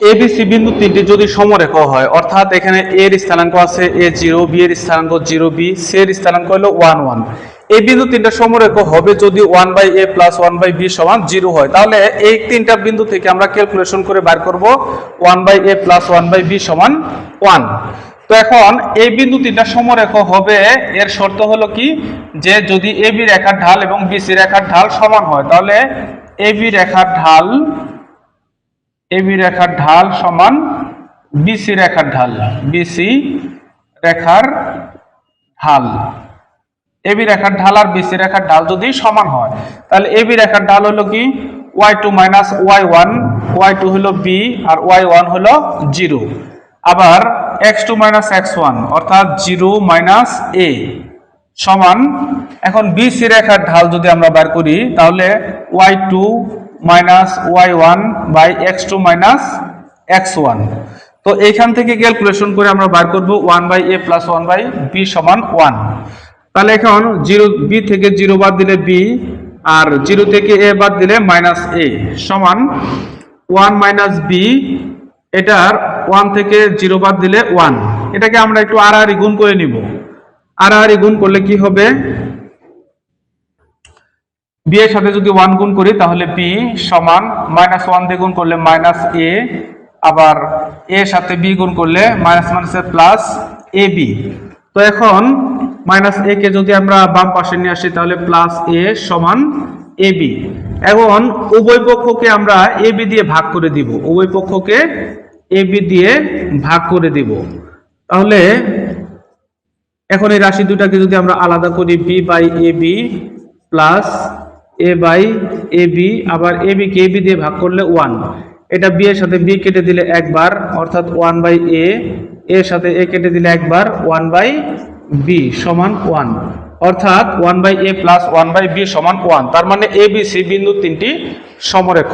ABC বিন্দু তিনটি যদি সমরেখ হয়, অর্থাৎ এখানে এর স্থানাঙ্ক আছে এ জিরো বি এর স্থানাঙ্ক জিরো বি সি এর স্থানাঙ্ক হলো ওয়ান ওয়ান এই বিন্দু তিনটা সমরেখ হবে যদি one by A plus one by B সমান জিরো হয়। তাহলে এই তিনটা বিন্দু থেকে আমরা ক্যালকুলেশন করে বার করব one by A plus one by B সমান ওয়ান তো এখন এই বিন্দু তিনটা সমরেখ হবে, এর শর্ত হলো কি? যে যদি এ বি রেখার ঢাল এবং বিসি রেখার ঢাল সমান হয়, তাহলে এ বি রেখার ঢাল এবি রেখার ঢাল সমান বিসি রেখার ঢাল বিসি রেখার ঢাল। এবি রেখার ঢাল আর বিসি রেখার ঢাল যদি সমান হয়, তাহলে এবি রেখার ঢাল হলো কি? Y two minus Y one Y two হলো বি আর ওয়াই ওয়ান হলো জিরো আবার X two minus X one অর্থাৎ জিরো মাইনাস এ সমান, এখন বিসি রেখার ঢাল যদি আমরা বার করি, তাহলে Y two minus Y one by X two minus X one তো এইখান থেকে ক্যালকুলেশন করে আমরা বার করব one by A plus one by B সমান ওয়ান তাহলে এখন জিরো বি থেকে জিরো বাদ দিলে বি আর জিরো থেকে এ বাদ দিলে মাইনাস এ সমান ওয়ান মাইনাস বি এটার ওয়ান থেকে জিরো বাদ দিলে ওয়ান এটাকে আমরা একটু আড়াআড়ি গুণ করে নিব। আড়াআড়ি গুণ করলে কি হবে? বি এর সাথে যদি ওয়ান গুণ করি, তাহলে বি সমান মাইনাস ওয়ান দিয়ে গুণ করলে মাইনাস এ আবার এ সাথে বি গুণ করলে মাইনাস মাইনাসে প্লাস এ বি তো এখন মাইনাস এ কে যদি আমরা বাম পাশে নিয়ে আসি, তাহলে প্লাস এ সমান এ বি এখন উভয় পক্ষকে আমরা এ বি দিয়ে ভাগ করে দিব। উভয় পক্ষকে এ বি দিয়ে ভাগ করে দিব। তাহলে এখন এই রাশি দুটাকে যদি আমরা আলাদা করি B by A B plus A by A B আবার এ বি কে বি দিয়ে ভাগ করলে ওয়ান এটা বি এর সাথে বি কেটে দিলে একবার, অর্থাৎ ওয়ান বাই এ এর সাথে এ কেটে দিলে একবার ওয়ান বাই বি সমান ওয়ান অর্থাৎ one by A plus one by B সমান ওয়ান তার মানে এ বি সি বিন্দু তিনটি সমরেখ।